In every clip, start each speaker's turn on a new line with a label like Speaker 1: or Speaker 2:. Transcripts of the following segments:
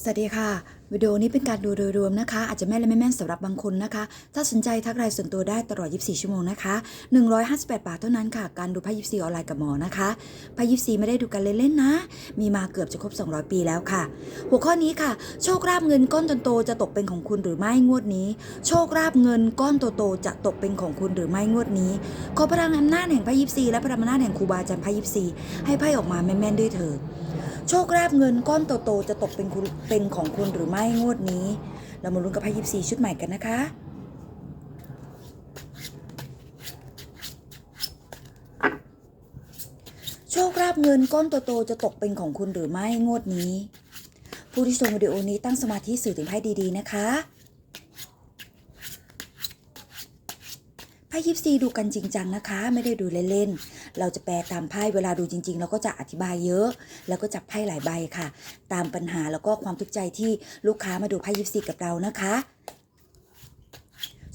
Speaker 1: สวัสดีค่ะ วิดีโอนี้เป็นการดูโดยรวมนะคะ อาจจะแม่นและไม่แม่นสำหรับบางคนนะคะ ถ้าสนใจทักรายส่วนตัวได้ตลอด 24 ชั่วโมงนะคะ 158 บาทเท่านั้นค่ะ การดูไพ่ยิปซีออนไลน์กับหมอนะคะไพ่ยิปซีไม่ได้ดูกันเล่นๆนะ มีมาเกือบจะครบ 200 ปีแล้วค่ะ หัวข้อนี้ค่ะ โชคราบเงินก้อนโตๆจะตกเป็นของคุณหรือไม่งวดนี้ โชคราบเงินก้อนโตๆจะตกเป็นของคุณหรือไม่งวดนี้ขอพลังอำนาจแห่งไพ่ยิปซีและพลังอำนาจแห่งครูบาอาจารย์ไพ่ยิปซีให้ไพ่ออกมาแม่นๆด้วยเถิด โชคลาภเงินก้อนโตๆจะตกเป็นคุณเป็นของคุณหรือไม่งวดนี้ เรามาลุ้นกับไพ่ยิปซีชุดใหม่กันนะคะโชคลาภเงินก้อนโตๆจะตกเป็นของคุณหรือไม่งวดนี้ ผู้ที่ชมวิดีโอนี้ตั้งสมาธิสื่อถึงไพ่ดีๆนะคะ ไพ่ยิปซีดูกันจริงจังนะคะ ไม่ได้ดูเล่นๆ เราจะแปลตามไพ่เวลาดูจริง ๆ เราก็จะอธิบายเยอะ แล้วก็จับไพ่หลายใบค่ะ ตามปัญหาแล้วก็ความทุกข์ใจที่ลูกค้ามาดูไพ่ยิปซีกับเรานะคะ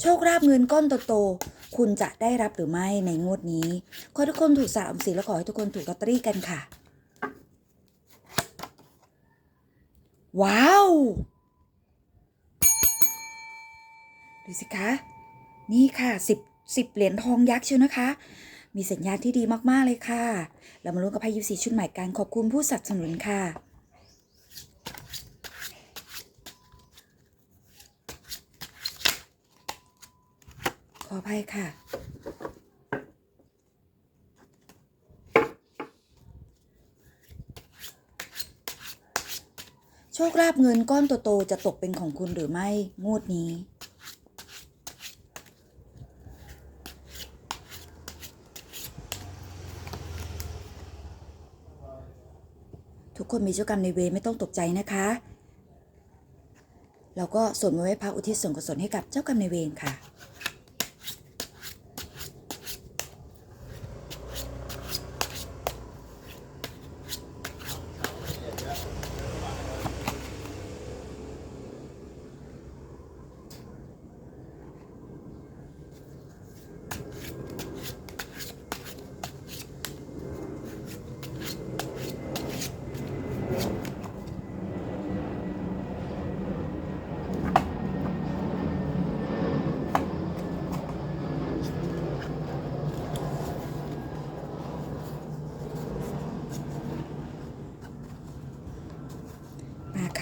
Speaker 1: โชคลาภเงินก้อนโตๆคุณจะได้รับหรือไม่ในงวดนี้ขอทุกคนถูกสามสีและขอให้ทุกคนถูกลอตเตอรี่กันค่ะ ว้าว ดูสิคะ นี่ค่ะสิบ สิบเหรียญทองยักษ์เชียวนะคะ มีสัญญาณที่ดีมากๆเลยค่ะ เรามาลุ้นกับไพ่ยิปซีชุดใหม่กันขอบคุณผู้สนับสนุนค่ะขออภัยค่ะ โชคลาภเงินก้อนโตๆจะตกเป็นของคุณหรือไม่งวดนี้ ทุกคนมีเจ้ากรรมในายเวรไม่ต้องตกใจนะคะ เราก็สวดมนต์ไหว้พระอุทิศส่วนกุศลให้กับเจ้ากรรมในายเวรค่ะ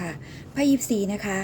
Speaker 1: ค่ะไพ่ยิปซีนะคะ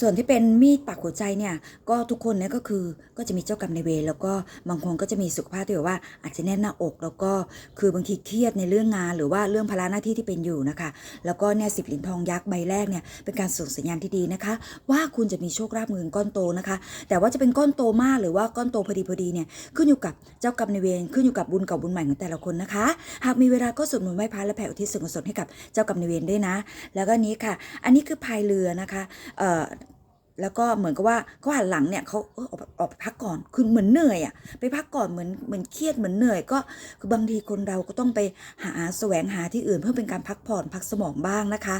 Speaker 1: ส่วนที่เป็นมีดปักหัวใจเนี่ยก็ทุกคนเนี่ยก็คือก็จะมีเจ้ากรรมในเวรแล้วก็บางคนก็จะมีสุขภาพที่แบบว่าอาจจะแน่นหน้าอก แล้วก็คือบางทีเครียดในเรื่องงานหรือว่าเรื่องภาระหน้าที่ที่เป็นอยู่นะคะ แล้วก็เนี่ยสิบเหรียญทองยักษ์ใบแรกเนี่ยเป็นการส่งสัญญาณที่ดีนะคะ ว่าคุณจะมีโชคลาภเงินก้อนโตนะคะ แต่ว่าจะเป็นก้อนโตมากหรือว่าก้อนโตพอดีพอดีเนี่ยขึ้นอยู่กับเจ้ากรรมในเวรขึ้นอยู่กับบุญเก่าบุญใหม่ของแต่ละคนนะคะ หากมีเวลาก็สวดมนต์ไหว้พระและแผ่อุทิศส่วนกุศลให้กับเจ้ากรรมในเวรด้วยนะ แล้วก็นนี้ค่ะ อันนี้คือพายเรือนะคะเอ่อ แล้วก็เหมือนกับว่าเขาหันหลังเนี่ยเขาเออออกออกไปพักก่อนคือเหมือนเหนื่อยอะไปพักก่อนเหมือนเหมือนเครียดเหมือนเหนื่อยก็คือบางทีคนเราก็ต้องไปหาแสวงหาที่อื่น เพื่อเป็นการพักผ่อนพักสมองบ้างนะคะ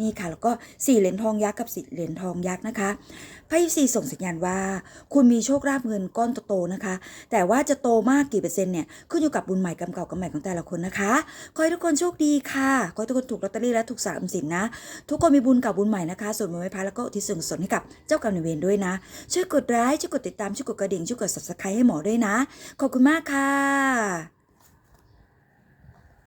Speaker 1: นี่ค่ะ แล้วก็สี่เหรียญทองยักษ์กับสี่เหรียญทองยักษ์นะคะไพ่ซีส่งสัญญาณว่า คุณมีโชคลาภเงินก้อนโตๆนะคะ แต่ว่าจะโตมากกี่เปอร์เซ็นต์เนี่ยขึ้นอยู่กับบุญใหม่กรรมเก่ากรรมใหม่ของแต่ละคนนะคะขอให้ทุกคนโชคดีค่ะขอให้ทุกคนถูกลอตเตอรี่และถูกสามสินนะ ทุกคนมีบุญเก่าบุญใหม่นะคะส่วนบุญไม่พระแล้วก็อุทิศส่วนให้กับเจ้ากรรมนายเวรด้วยนะ ช่วยกดไลค์ช่วยกดติดตามช่วยกดกระดิ่งช่วยกด subscribe ให้หมอด้วยนะ ขอบคุณมากค่ะ